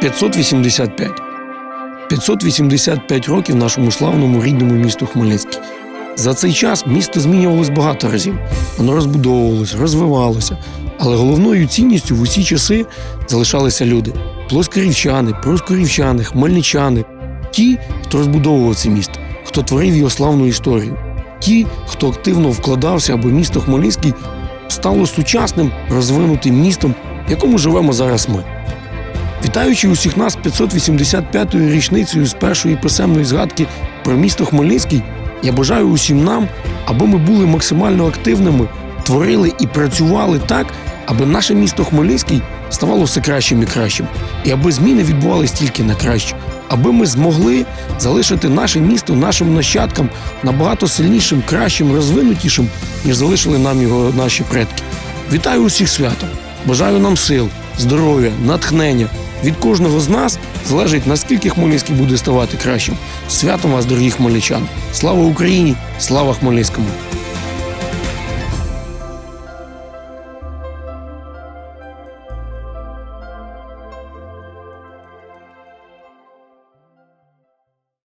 585. 585 років нашому славному рідному місту Хмельницький. За цей час місто змінювалось багато разів. Воно розбудовувалось, розвивалося. Але головною цінністю в усі часи залишалися люди: плоскорівчани, проскорівчани, хмельничани, ті, хто розбудовував це місто, хто творив його славну історію, ті, хто активно вкладався, аби місто Хмельницький стало сучасним, розвинутим містом, в якому живемо зараз ми. Вітаючи усіх нас 585-ю річницею з першої писемної згадки про місто Хмельницький, я бажаю усім нам, аби ми були максимально активними, творили і працювали так, аби наше місто Хмельницький ставало все кращим і кращим, і аби зміни відбувалися тільки на краще, аби ми змогли залишити наше місто нашим нащадкам набагато сильнішим, кращим, розвинутішим, ніж залишили нам його наші предки. Вітаю усіх святом! Бажаю нам сил, здоров'я, натхнення. Від кожного з нас залежить, наскільки Хмельницький буде ставати кращим. Святом вас, дорогі хмельничан! Слава Україні! Слава Хмельницькому!